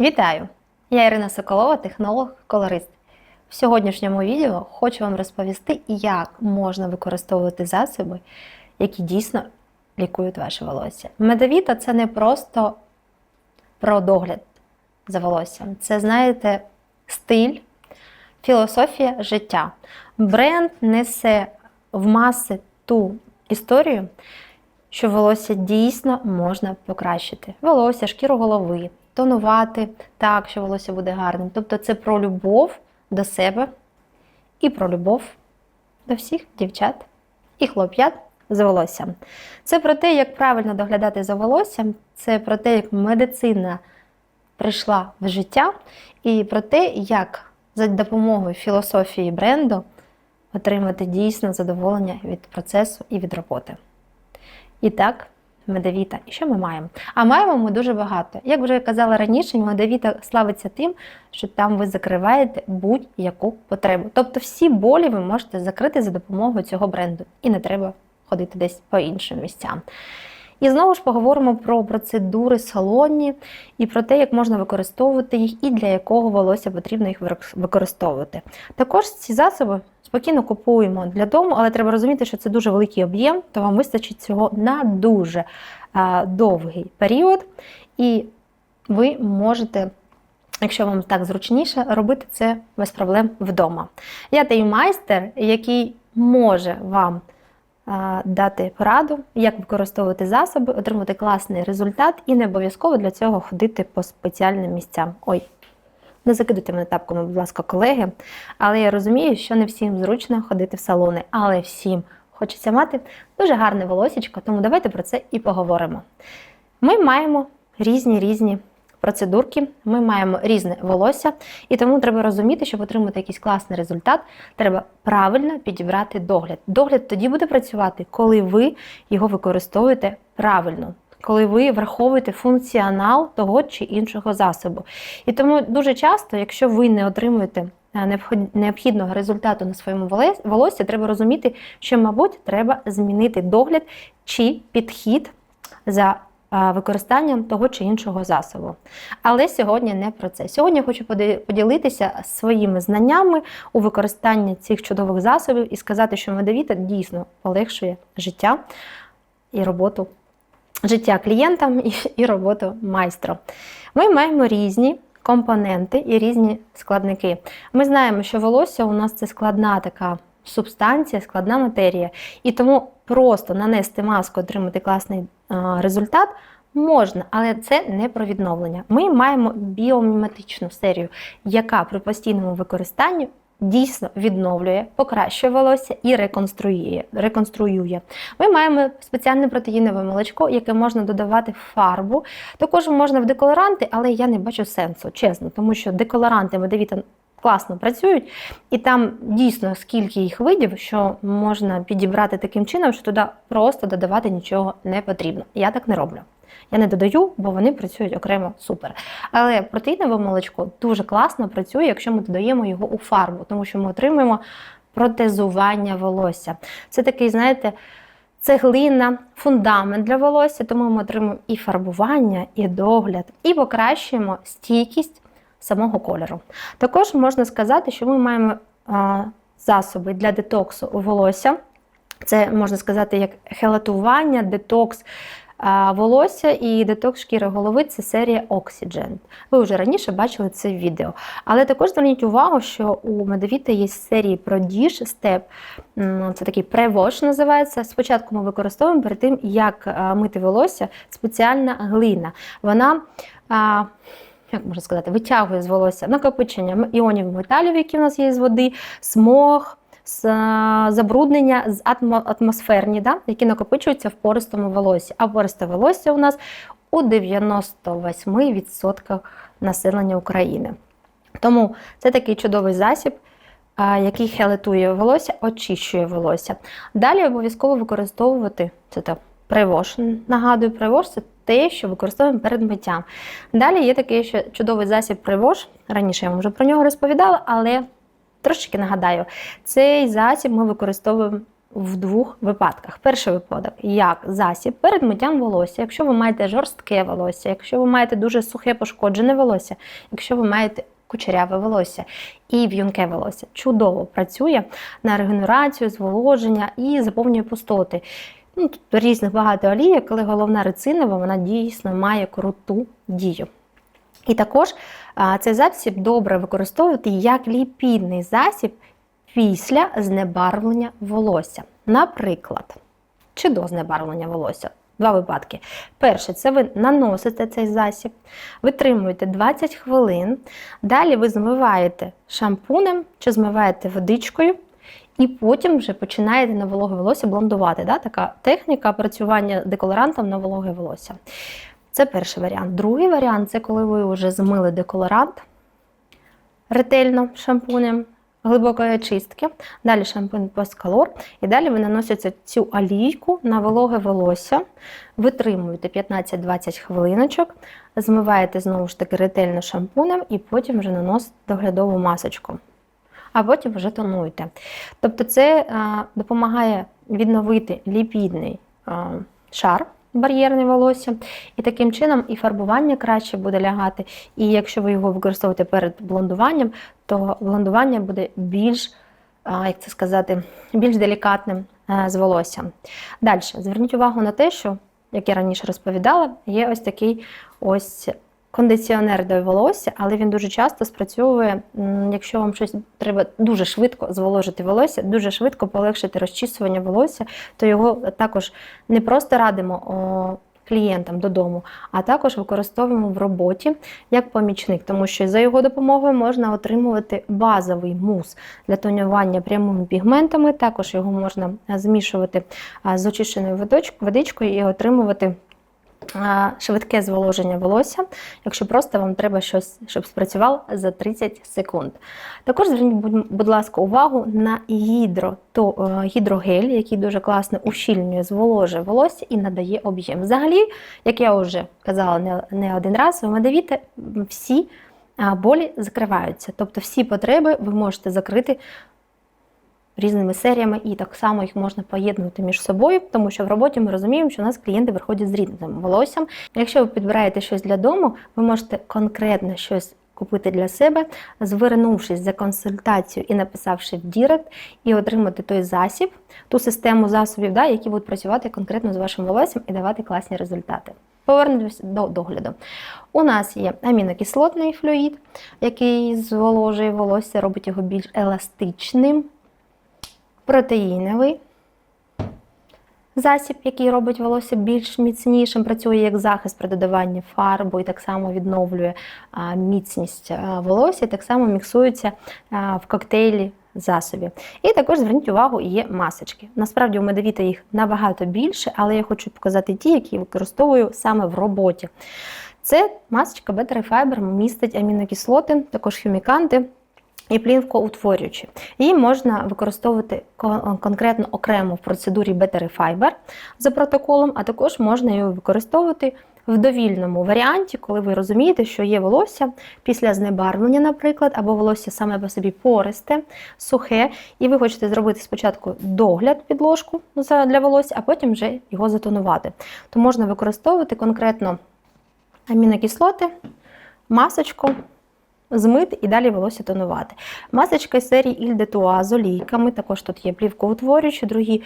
Вітаю! Я Ірина Соколова, технолог-колорист. В сьогоднішньому відео хочу вам розповісти, як можна використовувати засоби, які дійсно лікують ваше волосся. Медовіта це не просто про догляд за волоссям. Це, знаєте, стиль, філософія життя. Бренд несе в маси ту історію, що волосся дійсно можна покращити. Волосся, шкіру голови, тонувати так, що волосся буде гарним. Тобто це про любов до себе і про любов до всіх дівчат і хлоп'ят з волоссям. Це про те, як правильно доглядати за волоссям, це про те, як медицина прийшла в життя, і про те, як за допомогою філософії бренду отримати дійсно задоволення від процесу і від роботи. І так, медовіта. І що ми маємо? А маємо ми дуже багато. Як вже я казала раніше, медовіта славиться тим, що там ви закриваєте будь-яку потребу. Тобто всі болі ви можете закрити за допомогою цього бренду. І не треба ходити десь по іншим місцям. І знову ж поговоримо про процедури салонні і про те, як можна використовувати їх і для якого волосся потрібно їх використовувати. Також ці засоби спокійно купуємо для дому, але треба розуміти, що це дуже великий об'єм, то вам вистачить цього на дуже а, довгий період, і ви можете. Якщо вам так зручніше, робити це без проблем вдома. Я той майстер, який може вам дати пораду, як використовувати засоби, отримати класний результат і не обов'язково для цього ходити по спеціальним місцям. Ой, не закидуйте мене тапками, будь ласка, колеги. Але я розумію, що не всім зручно ходити в салони, але всім хочеться мати дуже гарне волосічко, тому давайте про це і поговоримо. Ми маємо різні різні процедурки, ми маємо різне волосся, і тому треба розуміти, щоб отримати якийсь класний результат, треба правильно підібрати догляд. Догляд тоді буде працювати, коли ви його використовуєте правильно. Коли ви враховуєте функціонал того чи іншого засобу. І тому дуже часто, якщо ви не отримуєте е, необхідного результату на своєму волоссі, треба розуміти, що, мабуть, треба змінити догляд чи підхід за використанням того чи іншого засобу. Але сьогодні не про це. Сьогодні я хочу поділитися своїми знаннями у використанні цих чудових засобів і сказати, що медовіта дійсно полегшує життя і роботу. Життя клієнтам і роботу майстру. Ми маємо різні компоненти і різні складники. Ми знаємо, що волосся у нас це складна така субстанція, складна матерія. І тому просто нанести маску, отримати класний результат можна, але це не про відновлення. Ми маємо біоміметичну серію, яка при постійному використанні дійсно відновлює, покращує волосся і реконструює. реконструює. Ми маємо спеціальне протеїнове молочко, яке можна додавати в фарбу. Також можна в деколоранти, але я не бачу сенсу, чесно, тому що деколоранти медовіта класно працюють, і там дійсно скільки їх видів, що можна підібрати таким чином, що туди просто додавати нічого не потрібно. Я так не роблю. Я не додаю, бо вони працюють окремо супер. Але протеїнове молочко дуже класно працює, якщо ми додаємо його у фарбу, тому що ми отримуємо протезування волосся. Це такий, знаєте, цеглина, фундамент для волосся, тому ми отримуємо і фарбування, і догляд, і покращуємо стійкість самого кольору. Також можна сказати, що ми маємо а, засоби для детоксу волосся. Це можна сказати, як хелатування, детокс волосся і детокс шкіри голови це серія Oxygen. Ви вже раніше бачили це відео. Але також зверніть увагу, що у медовіта є серії про діж степ. Це такий превош називається. Спочатку ми використовуємо перед тим, як мити волосся, спеціальна глина. Вона як можна сказати, витягує з волосся накопичення іонів металів, які в нас є з води, смог, забруднення з атмосферні, да, які накопичуються в пористому волосі. А пористе волосся у нас у 98% населення України. Тому це такий чудовий засіб. Який хелетує волосся, очищує волосся. Далі обов'язково використовувати це так, привош. Нагадую, привош це те, що використовуємо перед миттям. Далі є такий ще чудовий засіб привош. Раніше я вам вже про нього розповідала, але Трошечки нагадаю, цей засіб ми використовуємо в двох випадках. Перший випадок як засіб перед миттям волосся, якщо ви маєте жорстке волосся, якщо ви маєте дуже сухе пошкоджене волосся, якщо ви маєте кучеряве волосся і в'юнке волосся, чудово працює на регенерацію, зволоження і заповнює пустоти. Ну, Тут різних багато олійок, але головна рецинова, вона дійсно має круту дію. І також цей засіб добре використовувати як ліпідний засіб після знебарвлення волосся. Наприклад, чи до знебарвлення волосся. Два випадки. Перше, це ви наносите цей засіб, витримуєте 20 хвилин, далі ви змиваєте шампунем чи змиваєте водичкою, і потім вже починаєте на вологе волосся блондувати. Да? Така техніка працювання деколорантом на вологе волосся. Це перший варіант. Другий варіант це коли ви вже змили деколорант ретельно шампунем глибокої очистки, далі шампунь Постколор, і далі ви наносите цю олійку на вологе волосся, витримуєте 15-20 хвилиночок, змиваєте знову ж таки ретельно шампунем і потім вже наносите доглядову масочку. А потім вже тонуєте. Тобто це а, допомагає відновити ліпідний а, шар бар'єрне волосся, і таким чином і фарбування краще буде лягати. І якщо ви його використовуєте перед блондуванням, то блондування буде більш, як це сказати, більш делікатним з волоссям. Далі, зверніть увагу на те, що, як я раніше розповідала, є ось такий ось. Кондиціонер до волосся, але він дуже часто спрацьовує, якщо вам щось треба дуже швидко зволожити волосся, дуже швидко полегшити розчісування волосся, то його також не просто радимо клієнтам додому, а також використовуємо в роботі як помічник, тому що за його допомогою можна отримувати базовий мус для тонювання прямими пігментами. Також його можна змішувати з очищеною водичкою і отримувати швидке зволоження волосся, якщо просто вам треба щось, щоб спрацювало за 30 секунд. Також зверніть, будь ласка, увагу на гідро, то, е, гідрогель, який дуже класно ущільнює, зволожує волосся і надає об'єм. Взагалі, як я вже казала не, один раз, в медовіте всі болі закриваються. Тобто всі потреби ви можете закрити різними серіями, і так само їх можна поєднувати між собою, тому що в роботі ми розуміємо, що у нас клієнти приходять з різним волоссям. Якщо ви підбираєте щось для дому, ви можете конкретно щось. Купити для себе, звернувшись за консультацією і написавши в Дірект, і отримати той засіб, ту систему засобів, да, які будуть працювати конкретно з вашим волоссям і давати класні результати. Повернемося до догляду. У нас є амінокислотний флюїд, який зволожує волосся, робить його більш еластичним, протеїновий засіб, який робить волосся більш міцнішим, працює як захист при додаванні фарбу і так само відновлює міцність волосся, і так само міксується в коктейлі засобів. І також зверніть увагу, є масочки. Насправді у медовіта їх набагато більше, але я хочу показати ті, які використовую саме в роботі. Це масочка Battery Fiber містить амінокислоти, також хіміканти і плівкоутворюючі. Її можна використовувати конкретно окремо в процедурі Fiber за протоколом, а також можна її використовувати в довільному варіанті, коли ви розумієте, що є волосся після знебарвлення, наприклад, або волосся саме по собі пористе, сухе, і ви хочете зробити спочатку догляд підложку для волосся, а потім вже його затонувати. То можна використовувати конкретно амінокислоти, масочку змити і далі волосся тонувати. Масочка з серії Іль де Туа з олійками, також тут є плівкоутворюючі, другі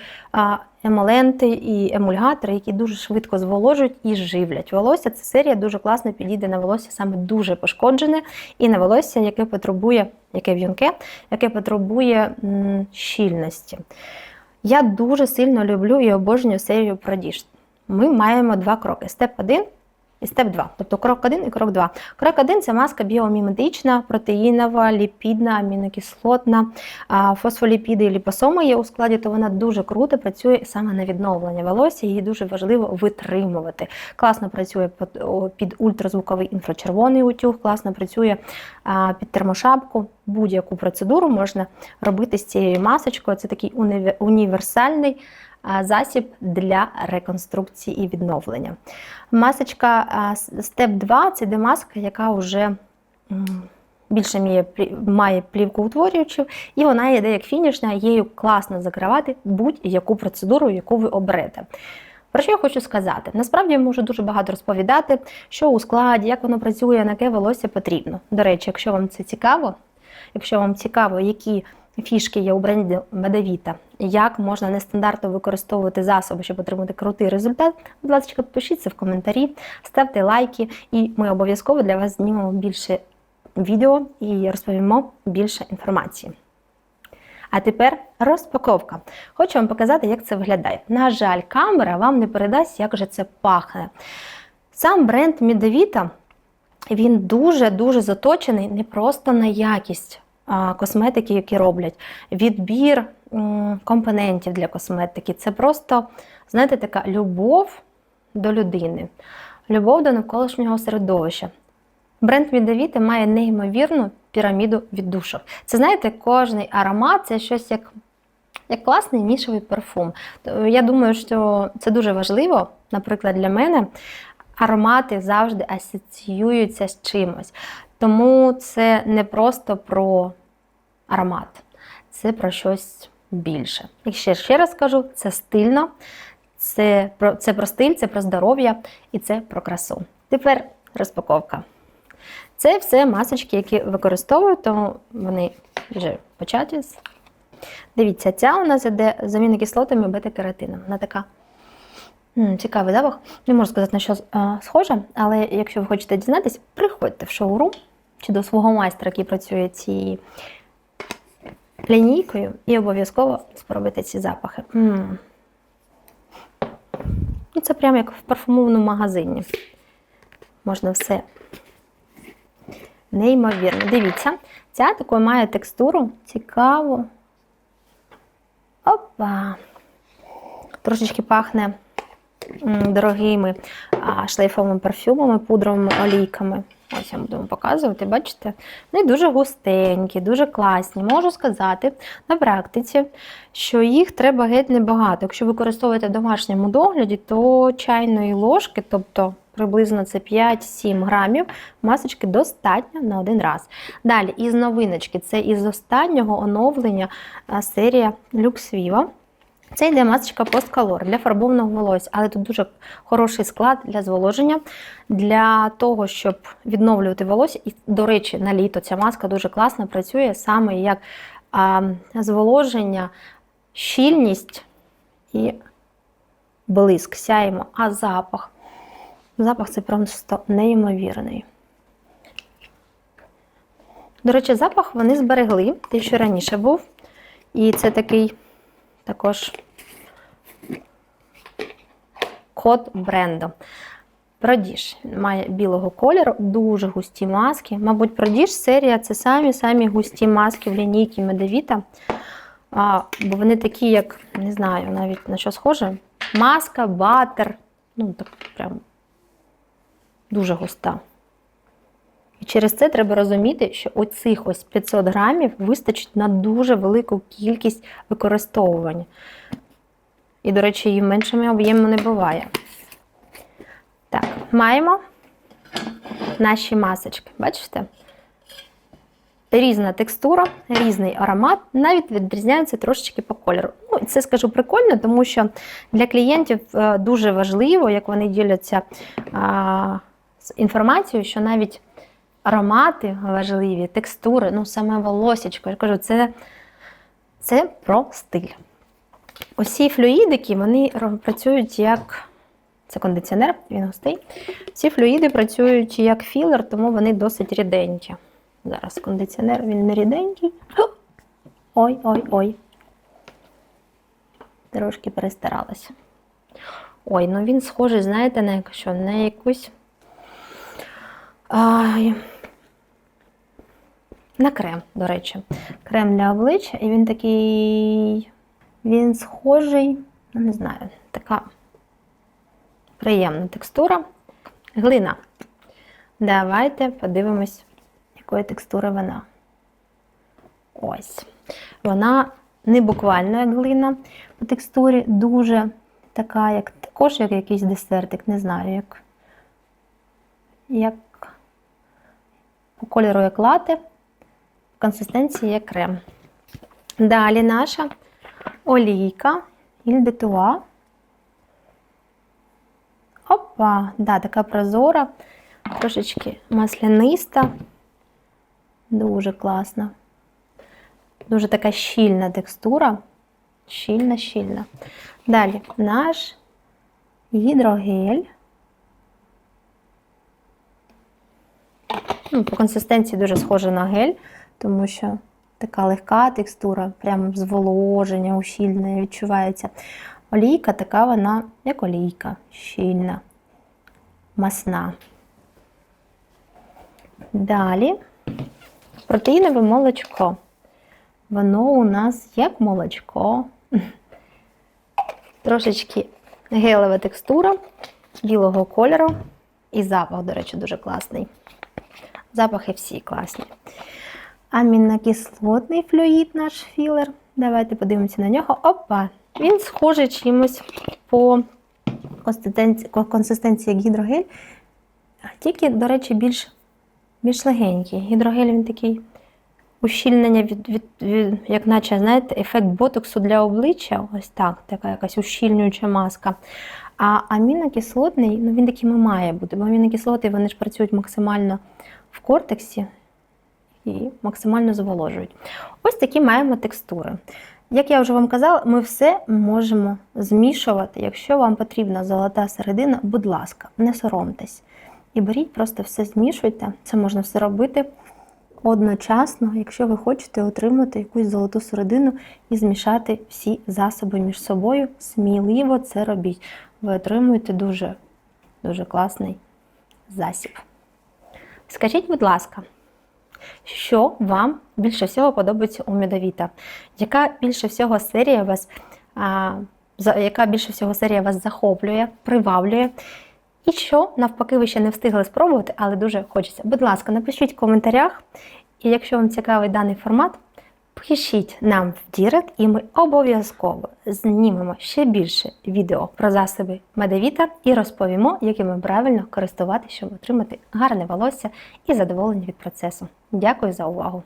емоленти і емульгатори, які дуже швидко зволожують і живлять волосся. Ця серія дуже класно підійде на волосся саме дуже пошкоджене, і на волосся, яке потребує, яке в'юнке, яке потребує щільності. Я дуже сильно люблю і обожнюю серію Продіж. Ми маємо два кроки. Степ 1 і степ 2. Тобто крок 1 і крок 2. Крок 1 це маска біомімедична, протеїнова, ліпідна, амінокислотна, фосфоліпіди і ліпосоми є у складі, то вона дуже круто працює саме на відновлення волосся, її дуже важливо витримувати. Класно працює під ультразвуковий інфрачервоний утюг, класно працює під термошапку. Будь-яку процедуру можна робити з цією масочкою. Це такий універсальний засіб для реконструкції і відновлення. Масочка Step 2 це де маска, яка вже більше має, плі- має плівкоутворюючу, і вона йде як фінішна, її класно закривати будь-яку процедуру, яку ви оберете. Про що я хочу сказати? Насправді я можу дуже багато розповідати, що у складі, як воно працює, на яке волосся потрібно. До речі, якщо вам це цікаво, якщо вам цікаво, які фішки є у бренді Медавіта, як можна нестандартно використовувати засоби, щоб отримати крутий результат, будь ласка, пишіть в коментарі, ставте лайки, і ми обов'язково для вас знімемо більше відео і розповімо більше інформації. А тепер розпаковка. Хочу вам показати, як це виглядає. На жаль, камера вам не передасть, як же це пахне. Сам бренд Медавіта він дуже-дуже заточений не просто на якість косметики, які роблять, відбір компонентів для косметики. Це просто, знаєте, така любов до людини, любов до навколишнього середовища. Бренд Медавіти має неймовірну піраміду віддушок. Це знаєте, кожний аромат це щось як, як класний нішевий парфум. Я думаю, що це дуже важливо, наприклад, для мене. Аромати завжди асоціюються з чимось. Тому це не просто про аромат, це про щось більше. І ще, ще раз кажу, це стильно, це про, це про стиль, це про здоров'я і це про красу. Тепер розпаковка. Це все масочки, які використовую, тому вони вже початі. Дивіться, ця у нас іде заміна кислотами бета-кератином. Вона така цікавий запах. Не можу сказати, на що а, схожа, але якщо ви хочете дізнатись, приходьте в шоурум чи до свого майстра, який працює цією лінійкою, і обов'язково спробуйте ці запахи. Ну, це прямо як в парфумовному магазині. Можна все Неймовірно. Дивіться, ця таку має текстуру цікаву. Опа! Трошечки пахне дорогими шлейфовими парфюмами, пудровими олійками. Ось я буду вам показувати, бачите? Вони дуже густенькі, дуже класні. Можу сказати на практиці, що їх треба геть небагато. Якщо використовуєте в домашньому догляді, то чайної ложки, тобто приблизно це 5-7 грамів, масочки достатньо на один раз. Далі, із новиночки, це із останнього оновлення серія Viva. Це йде масочка посткалор для фарбованого волосся, але тут дуже хороший склад для зволоження, для того, щоб відновлювати волосся. І, до речі, на літо ця маска дуже класно працює саме як а, зволоження, щільність і блиск. Сяємо, а запах. Запах це просто неймовірний. До речі, запах вони зберегли, те, що раніше був. І це такий також код бренду. Продіж має білого кольору, дуже густі маски. Мабуть, продіж серія це самі-самі густі маски в лінійці Медовіта. А, бо вони такі, як, не знаю, навіть на що схоже. Маска, батер. Ну, так прям дуже густа. І через це треба розуміти, що оцих ось 500 грамів вистачить на дуже велику кількість використовування. І, до речі, її меншими об'ємами не буває. Так, маємо наші масочки. Бачите? Різна текстура, різний аромат, навіть відрізняються трошечки по кольору. Ну, це скажу прикольно, тому що для клієнтів е, дуже важливо, як вони діляться а, з інформацією, що навіть аромати важливі, текстури, ну саме волосечко. Я кажу, це, це про стиль. Усі флюїдики вони працюють як. Це кондиціонер, він густий. Ці флюїди працюють як філер, тому вони досить ріденькі. Зараз кондиціонер він не ріденький. Ой-ой-ой. Трошки перестаралася. Ой, ну він схожий, знаєте, на яку- що? На якусь. Ай, на крем, до речі. Крем для обличчя, і він такий. Він схожий, ну не знаю, така приємна текстура. Глина. Давайте подивимось, якої текстури вона. Ось. Вона не буквально як глина по текстурі, дуже така, як також як якийсь десертик, не знаю, як, як по кольору як лате, консистенції як крем. Далі наша олійка Ilь де Туа. Опа, да, така прозора, трошечки масляниста. Дуже класна. Дуже така щільна текстура. Щільна, щільна. Далі наш гідрогель. Ну, по консистенції дуже схоже на гель, тому що така легка текстура, прямо зволоження, ущільнення відчувається. Олійка така вона, як олійка, щільна, масна. Далі протеїнове молочко. Воно у нас як молочко. Трошечки гелева текстура, білого кольору. І запах, до речі, дуже класний. Запахи всі класні. Амінокислотний флюїд наш філер. Давайте подивимося на нього. Опа! Він схожий чимось по консистенції, як гідрогель, тільки, до речі, більш, більш легенький. Гідрогель він такий ущільнення, від, від, від, як наче, знаєте, ефект ботоксу для обличчя. Ось так, така якась ущільнююча маска. А амінокислотний, ну він таким і має бути, бо амінокислоти вони ж працюють максимально в кортексі і максимально зволожують. Ось такі маємо текстури. Як я вже вам казала, ми все можемо змішувати. Якщо вам потрібна золота середина, будь ласка, не соромтесь. І беріть, просто все змішуйте. Це можна все робити одночасно, якщо ви хочете отримати якусь золоту середину і змішати всі засоби між собою. Сміливо це робіть. Ви отримуєте дуже, дуже класний засіб. Скажіть, будь ласка, що вам більше всього подобається у медовіта? Яка більше всього серія вас, а, яка більше всього серія вас захоплює, приваблює? І що навпаки ви ще не встигли спробувати, але дуже хочеться. Будь ласка, напишіть в коментарях. І якщо вам цікавий даний формат, пишіть нам в Дірект, і ми обов'язково знімемо ще більше відео про засоби медевіта і розповімо, якими правильно користуватися, щоб отримати гарне волосся і задоволення від процесу. Дякую за увагу!